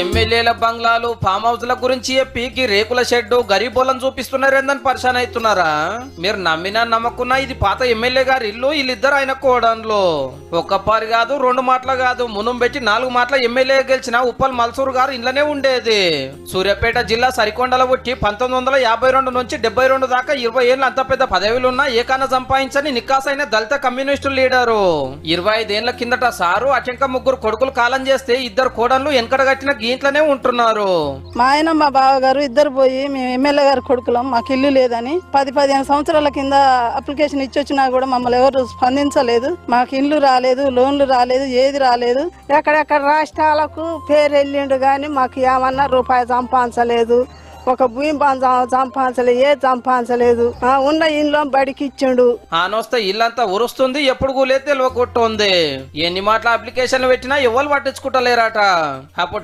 ఎమ్మెల్యేల బంగ్లాలు ఫామ్ హౌస్ల గురించి చెప్పి రేకుల షెడ్డు గరీబోళ్ళని చూపిస్తున్నారేందని పరిశాన్ అవుతున్నారా? మీరు నమ్మినా నమ్మకున్నా ఇది పాత ఎమ్మెల్యే గారి ఇల్లు వీళ్ళిద్దరు ఆయన కోడన్లు. ఒక్క పారి కాదు రెండు మాటలు కాదు. మునం పెట్టి నాలుగు మాటల ఎమ్మెల్యే గెలిచిన ఉప్పల్ మల్సూర్ గారు ఇంట్లోనే ఉండేది. సూర్యాపేట జిల్లా సరికొండల పుట్టి పంతొమ్మిది వందల యాభై రెండు నుంచి డెబ్బై రెండు దాకా ఇరవై ఏళ్ళు అంత పెద్ద పదవిలున్నా ఏకాన సంపాదించని నిక్కాసైన దళిత కమ్యూనిస్టు లీడరు. ఇరవై ఐదేళ్ళ కిందట సారు అటెంక ముగ్గురు కొడుకులు కాలం చేస్తే ఇద్దరు కోడన్లు వెనకడగట్టిన గీంట్లనే ఉంటున్నారు. మా ఆయన మా బావగారు ఇద్దరు పోయి మేము ఎమ్మెల్యే గారి కొడుకులం మాకు ఇల్లు లేదని పది పదిహేను సంవత్సరాల కింద అప్లికేషన్ ఇచ్చొచ్చినా కూడా మమ్మల్ని ఎవరు స్పందించలేదు. మాకు ఇల్లు రాలేదు లోన్లు రాలేదు ఏది రాలేదు. ఎక్కడెక్కడ రాష్ట్రాలకు పేరు వెళ్ళిండు కానీ మాకు ఏమన్నా రూపాయి సంపాదించలేదు. ఒక భూమి సంపాదించలేదు ఏ సంపాదించలేదు. ఆ, ఉన్న ఇంట్లో బడికి ఇచ్చిండు. ఆనొస్తే ఇల్లంతా ఉరుస్తుంది ఎప్పుడు కూలే తెలియకొట్టుంది ఎన్ని మాటల అప్లికేషన్లు పెట్టినా ఎవరు పట్టించుకుంటలేరట. అప్పుడు